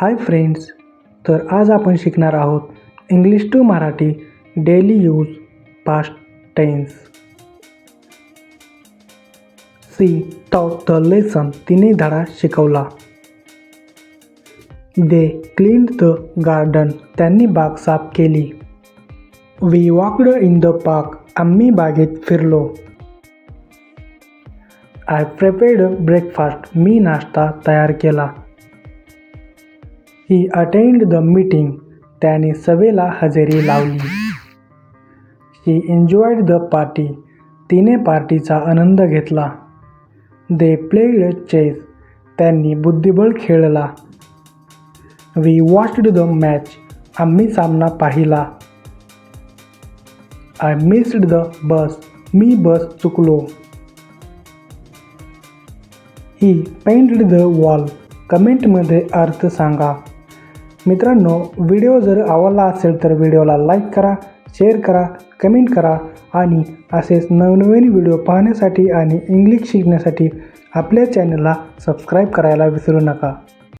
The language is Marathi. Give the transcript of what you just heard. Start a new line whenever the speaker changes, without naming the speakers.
हाय फ्रेंड्स तर आज आपण शिकणार आहोत English to Marathi daily use past tense. She taught the lesson तिने धडा शिकवला. They clean the garden. त्यांनी बाग साफ केली. We walked in the park. आम्ही बागेत फिरलो. I prepaid breakfast. मी नाश्ता तयार केला. ही अटेंड द मीटिंग त्याने सभेला हजेरी लावली. शी एन्जॉयड द पार्टी तिने पार्टीचा आनंद घेतला. दे प्लेड चेस त्यांनी बुद्धिबळ खेळला. वी वॉच्ड द मॅच आम्ही सामना पाहिला. आय मिस्ड द बस मी बस चुकलो. ही पेंटेड द वॉल कमेंटमध्ये अर्थ सांगा. मित्रांनो व्हिडिओ जर आवडला असेल तर व्हिडिओला लाईक करा शेअर करा कमेंट करा आणि असेच नवनवीन व्हिडिओ पाहण्यासाठी आणि इंग्लिश शिकण्यासाठी आपल्या चॅनलला सबस्क्राईब करायला विसरू नका.